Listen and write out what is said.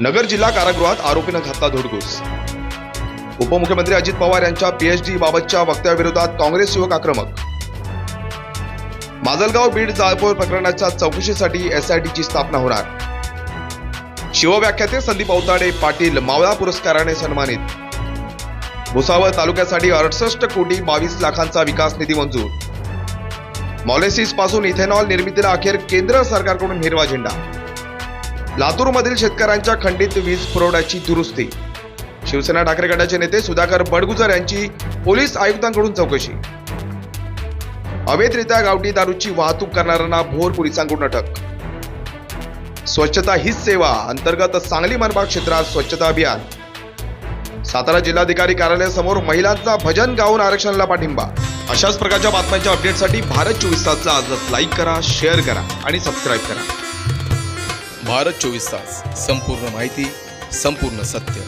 नगर जिल्हा कारागृहात आरोपीनं घातला धुडगूस उपमुख्यमंत्री अजित पवार यांच्या पीएचडी बाबतच्या वक्तव्याविरोधात काँग्रेस युवक आक्रमक. माजलगाव बीड जाळपोळ प्रकरणाच्या चौकशीसाठी एसआयटीची स्थापना होणार. शिवव्याख्याते संदीप औताडे पाटील मावळा पुरस्काराने सन्मानित. भुसावळ तालुक्यासाठी अडसष्ट कोटी बावीस लाखांचा विकास निधी मंजूर. मॉलेसिसपासून इथेनॉल निर्मितीला अखेर केंद्र सरकारकडून हिरवा झेंडा. लातूरमधील शेतकऱ्यांच्या खंडित वीज पुरवठ्याची दुरुस्ती. शिवसेना ठाकरे गटाचे नेते सुधाकर बडगुजर यांची पोलीस आयुक्तांकडून चौकशी. अवैधरित्या गावठी दारूची वाहतूक करणाऱ्यांना भोर पोलिसांकडून अटक. स्वच्छता हीच सेवा अंतर्गत सांगली मनपा क्षेत्रात स्वच्छता अभियान. सातारा जिल्हाधिकारी कार्यालयासमोर महिलांचा भजन गाऊन आरक्षणाला पाठिंबा. अशाच प्रकारच्या बातम्यांच्या अपडेटसाठी भारत चोवीस तासला आजच लाईक करा शेअर करा आणि सबस्क्राईब करा. भारत चोवीस तास. संपूर्ण माहिती संपूर्ण सत्य.